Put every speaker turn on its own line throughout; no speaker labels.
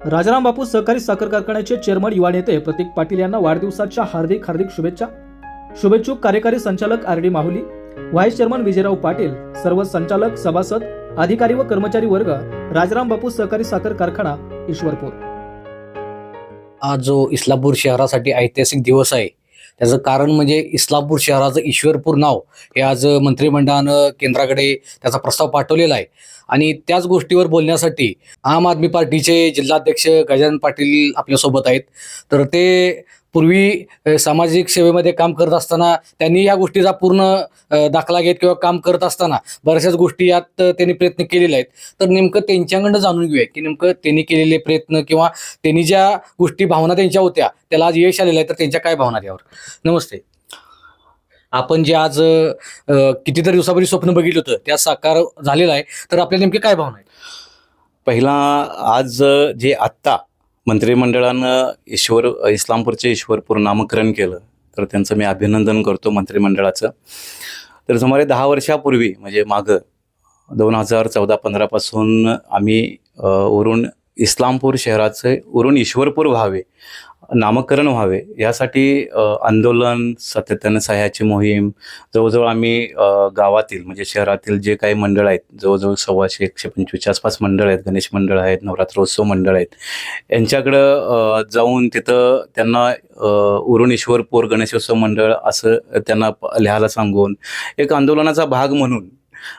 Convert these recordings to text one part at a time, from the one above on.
राजाराम बापू सहकारी साखर कारखान्याचे चेअरमन युवा नेते प्रतीक पाटील यांना वाढदिवसाच्या हार्दिक हार्दिक शुभेच्छा. शुभेच्छुक कार्यकारी संचालक R D Mahuli vice chairman Vijayrao Patil सर्व संचालक सभासद अधिकारी व कर्मचारी वर्ग राजाराम बापू सहकारी साखर कारखाना ईश्वरपूर.
आज जो इस्लामपूर शहरासाठी ऐतिहासिक दिवस आहे त्याचं कारण म्हणजे इस्लामपूर शहराचं ईश्वरपूर नाव हे आज मंत्रिमंडळानं केंद्राकडे त्याचा प्रस्ताव पाठवलेला आहे. आणि त्याच गोष्टीवर बोलण्यासाठी आम आदमी पार्टीचे जिल्हाध्यक्ष गजानन पाटील आपल्यासोबत आहेत. तर ते पूर्वी सामाजिक सेवेमध्ये काम करत असताना त्यांनी या गोष्टीचा पूर्ण दाखला घेत किंवा काम करत असताना बऱ्याचशाच गोष्टी यात त्यांनी प्रयत्न केलेले आहेत. तर नेमकं त्यांच्याकडनं जाणून घेऊया की नेमकं त्यांनी केलेले प्रयत्न किंवा त्यांनी ज्या गोष्टी भावना त्यांच्या होत्या त्याला आज यश आलेलं आहे तर त्यांच्या काय भावना त्यावर नमस्ते. आपण जे आज कितीतरी दिवसापूर्वी स्वप्न बघितलं होतं त्या साकार झालेलं आहे. तर आपल्या नेमके काय भावना आहेत?
पहिला आज जे आत्ता मंत्रिमंडळानं ईश्वर इस्लामपूरचे ईश्वरपूर नामकरण केलं तर त्यांचं मी अभिनंदन करतो मंत्रिमंडळाचं. तर सुमारे दहा वर्षापूर्वी म्हणजे मागं दोन हजार चौदा पंधरापासून आम्ही वरून इस्लामपूर शहराचे वरून ईश्वरपूर व्हावे नामकरण व्हावे. यासाठी आंदोलन सातत्यानं सह्याची मोहीम जवळजवळ आम्ही गावातील म्हणजे शहरातील जे काही मंडळ आहेत जवळजवळ सव्वाशे एकशे पंचवीसच्या आसपास मंडळ आहेत गणेश मंडळ आहेत नवरात्रोत्सव मंडळ आहेत यांच्याकडं जाऊन तिथं त्यांना उरुणेश्वर पोर गणेशोत्सव मंडळ असं त्यांना प- लिहायला सांगून एक आंदोलनाचा भाग म्हणून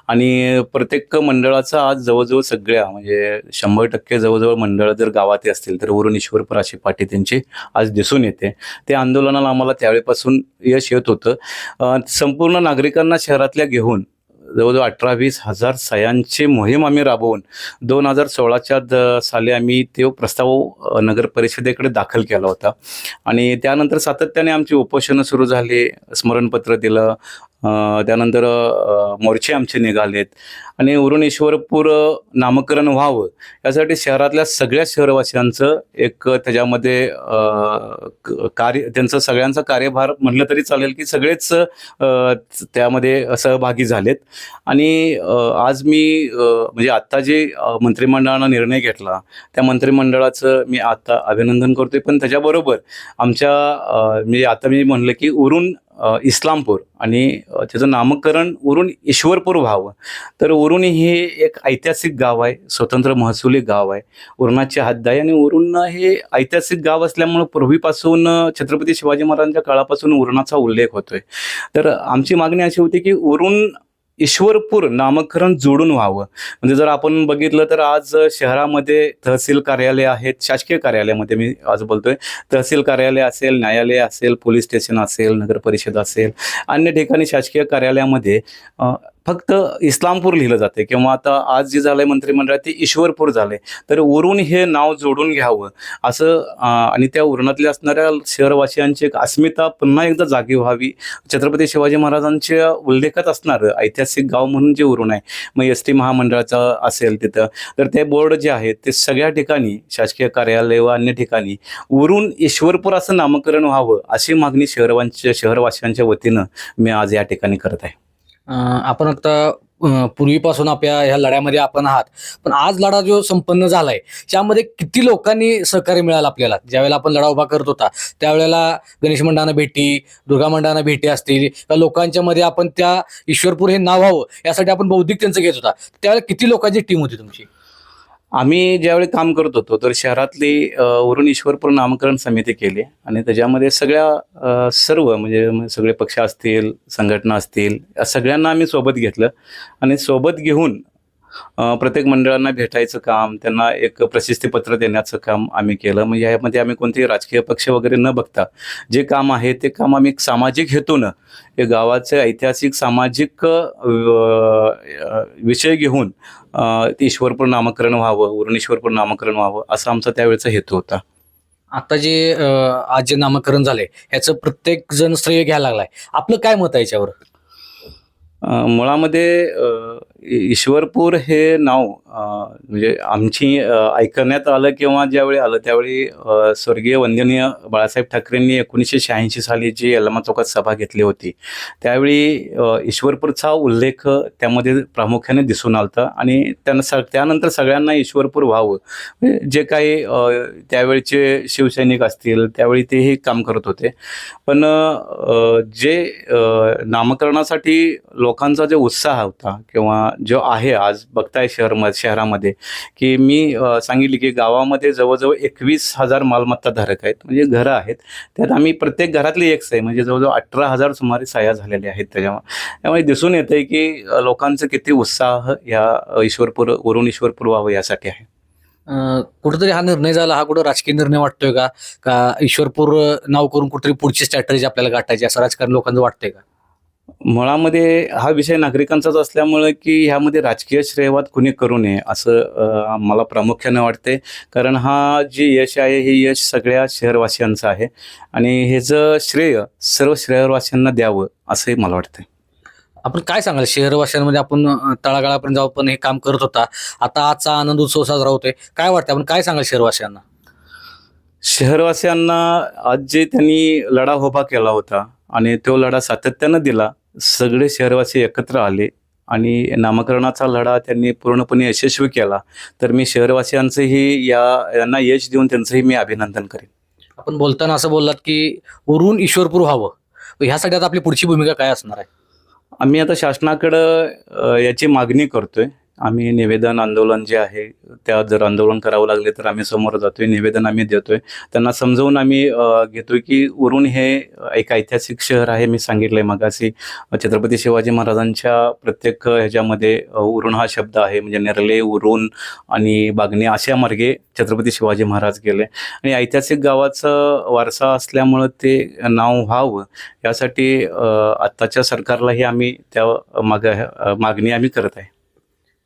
आणि प्रत्येक मंडळाचा आज जवळजवळ सगळ्या म्हणजे शंभर टक्के जवळजवळ मंडळ जर गावात असतील तर वरून ईश्वर अशी पाठी त्यांची आज दिसून येते. ते आंदोलनाला आम्हाला त्यावेळेपासून यश येत होतं. संपूर्ण नागरिकांना शहरातल्या घेऊन जवळजवळ अठरा वीस हजार सह्यांची मोहीम आम्ही राबवून दोन हजार सोळाच्या द साली आम्ही तो प्रस्ताव नगर परिषदेकडे दाखल केला होता. आणि त्यानंतर सातत्याने आमची उपोषणं सुरू झाली स्मरणपत्र दिलं त्यानंतर मोर्चे आमचे निघालेत. आणि उरुणेश्वरपूर नामकरण व्हावं यासाठी शहरातल्या सगळ्या शहरवासियांचं एक त्याच्यामध्ये क- कार्य त्यांचं सगळ्यांचा कार्यभार म्हटलं तरी चालेल की सगळेच त्यामध्ये सहभागी झालेत. आणि आज मी म्हणजे आत्ता जे मंत्रिमंडळानं निर्णय घेतला त्या मंत्रिमंडळाचं मी आत्ता अभिनंदन करतोय. पण त्याच्याबरोबर आमच्या म्हणजे आता मी म्हणलं की उरून इस्लामपूर आणि त्याचं नामकरण उरून ईश्वरपूर व्हावं. तर उरुणी हे एक ऐतिहासिक गाव आहे स्वतंत्र महसुली गाव आहे. उरणाची हद्द आहे आणि उरण हे ऐतिहासिक गाव असल्यामुळं पूर्वीपासून छत्रपती शिवाजी महाराजांच्या काळापासून उरणाचा उल्लेख होतोय. तर आमची मागणी अशी होती की उरून ईश्वरपूर नामकरण जोडून व्हावं. म्हणजे जर आपण बघितलं तर आज शहरामध्ये तहसील कार्यालय आहेत शासकीय कार्यालयामध्ये मी आज बोलतोय. तहसील कार्यालय असेल न्यायालय असेल पोलीस स्टेशन असेल नगर परिषद असेल अन्य ठिकाणी शासकीय कार्यालयामध्ये फक्त इस्लामपूर लिहिलं जाते किंवा आता आज जे झालंय मंत्रिमंडळात ते ईश्वरपूर झालंय. तर वरून हे नाव जोडून घ्यावं. असं आणि त्या उरणातल्या असणाऱ्या शहरवासियांची एक अस्मिता पुन्हा एकदा जागी व्हावी. छत्रपती शिवाजी महाराजांच्या उल्लेखात असणारं ऐतिहासिक गाव म्हणून जे उरून आहे मग एस टी महामंडळाचं असेल तिथं. तर ते बोर्ड जे आहेत ते सगळ्या ठिकाणी शासकीय कार्यालय व अन्य ठिकाणी उरून ईश्वरपूर असं नामकरण व्हावं अशी मागणी शहरवांच्या शहरवासियांच्या वतीनं मी आज या ठिकाणी करत आहे.
आपण आता पूर्वीपासून आपल्या ह्या लढ्यामध्ये आपण आहात. पण आज लढा जो संपन्न झालाय त्यामध्ये किती लोकांनी सहकार्य मिळालं आपल्याला? ज्यावेळेला आपण लढा उभा करत होता त्यावेळेला गणेश मंडळांना भेटी दुर्गा मंडळांना भेटी असतील त्या लोकांच्या मध्ये आपण त्या ईश्वरपूर हे नाव व्हावं यासाठी आपण बौद्धिक त्यांचं घेत होता. त्यावेळेला किती लोकांची टीम होती तुमची?
आम्ही ज्यावेळी काम करत होतो तर शहरातली अ, ईश्वरपूर नामकरण समिती केली आणि त्याच्यामध्ये सगळ्या सर्व म्हणजे सगळे पक्ष असतील संघटना असतील या सगळ्यांना आम्ही सोबत घेतलं आणि सोबत घेऊन प्रत्येक मंडळांना भेटायचं काम त्यांना एक प्रशस्तीपत्र देण्याचं काम आम्ही केलं. म्हणजे यामध्ये आम्ही कोणतेही राजकीय पक्ष वगैरे न बघता जे काम आहे ते काम आम्ही सामाजिक हेतूनं हे गावाचे ऐतिहासिक सामाजिक विषय घेऊन ते ईश्वरपूर नामकरण व्हावं उरण नामकरण व्हावं असा आमचा त्यावेळेचा हेतू होता.
आता जे आज जे नामकरण झालंय ह्याचं प्रत्येक जण श्रेय घ्यायला लागलाय. आपलं काय मत आहे याच्यावर?
मुळामध्ये ईश्वरपूर हे नाव म्हणजे आमची ऐकण्यात आलं किंवा ज्यावेळी आलं त्यावेळी स्वर्गीय वंदनीय बाळासाहेब ठाकरेंनी एकोणीसशे शहाऐंशी साली जी यलमा चौकात सभा घेतली होती त्यावेळी ईश्वरपूरचा उल्लेख त्यामध्ये प्रामुख्याने दिसून आलता आणि त्यांना स त्यानंतर सगळ्यांना ईश्वरपूर व्हावं. म्हणजे जे काही त्यावेळचे शिवसैनिक असतील त्यावेळी तेही काम करत होते. पण जे नामकरणासाठी लोकांचा जो उत्साह होता किंवा जो आहे आज बघताय शहर शहरामध्ये की मी सांगितले की गावामध्ये जवळजवळ एकवीस हजार मालमत्ता धारक आहेत म्हणजे घरं आहेत. त्यात आम्ही प्रत्येक घरातली एक सही म्हणजे जवळजवळ अठरा हजार सुमारे साया झालेल्या आहेत त्याच्यामुळे. त्यामुळे दिसून येतं आहे की लोकांचं किती उत्साह या ईश्वरपूर वरून ईश्वरपूर व्हावं यासाठी आहे.
कुठेतरी हा निर्णय झाला हा कुठं राजकीय निर्णय वाटतोय का? का ईश्वरपूर नाव करून कुठेतरी पुढची स्ट्रॅटजी आपल्याला गाठायची असं राजकारण लोकांचं वाटतंय का?
मुळामध्ये हा विषय नागरिकांचाच असल्यामुळे की ह्यामध्ये राजकीय श्रेयवाद कुणी करू नये असं मला प्रामुख्याने वाटते कारण हा जे यश आहे हे यश सगळ्या शहरवासियांचं आहे. आणि ह्याचं श्रेय सर्व शहरवासियांना द्यावं असंही मला वाटतंय.
आपण काय सांगाल? शहरवासियांमध्ये आपण तळागाळापर्यंत जाऊ पण हे काम करत होता. आता आजचा आनंद उत्सव साजरा होतोय. काय वाटतं आपण काय सांगाल शहरवासियांना?
शहरवासियांना आज जे त्यांनी लढा उभा केला होता आणि तो लढा सातत्यानं दिला सगळे शहरवासी एकत्र आले आणि नामकरणाचा लढा त्यांनी पूर्णपणे यशस्वी केला. तर मी शहरवासियांचंही या यांना यश देऊन त्यांचंही मी अभिनंदन करेन.
आपण बोलताना असं बोललात की वरून ईश्वरपूर व्हावं ह्यासाठी आता आपली पुढची भूमिका काय असणार आहे?
आम्ही आता शासनाकडं याची मागणी करतोय. आम्ही निवेदन आंदोलन जे आहे त्या जर आंदोलन करावं लागले तर आम्ही समोर जातोय निवेदन आम्ही देतोय. त्यांना समजावून आम्ही घेतोय की उरून हे एक ऐतिहासिक शहर आहे मी सांगितलंय मगाशी. छत्रपती शिवाजी महाराजांच्या प्रत्येक ह्याच्यामध्ये उरून हा शब्द आहे म्हणजे नेरले उरून आणि बागणे अशा मार्गे छत्रपती शिवाजी महाराज गेले. आणि ऐतिहासिक गावाचं वारसा असल्यामुळं ते नाव व्हावं यासाठी आत्ताच्या सरकारलाही आम्ही त्या माग मागणी आम्ही करत आहे.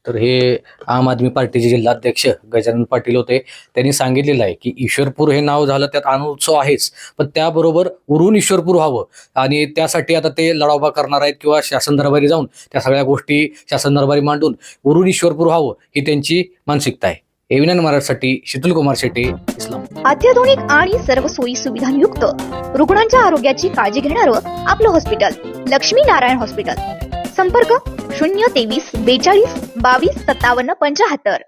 तर हे आम आदमी पार्टीचे जिल्हाध्यक्ष गजानन पाटील होते. त्यांनी सांगितलेलं आहे की ईश्वरपूर हे नाव झालं त्यात आनंद उत्सव आहेच. पण त्याबरोबर उरून ईश्वरपूर व्हावं. आणि त्यासाठी आता ते लढा करणार आहेत किंवा शासन दरबारी जाऊन त्या सगळ्या गोष्टी शासन दरबारी मांडून उरून ईश्वरपूर व्हावं ही त्यांची मानसिकता आहे. एव्हिनन मराठसाठी शीतल कुमार शेट्टी इस्लाम.
अत्याधुनिक आणि सर्व सोयी सुविधांयुक्त रुग्णांच्या आरोग्याची काळजी घेणारं आपलं हॉस्पिटल लक्ष्मी नारायण हॉस्पिटल संपर्क शून्य तेवीस बेचाळीस बावीस सत्तावन्न पंचाहत्तर.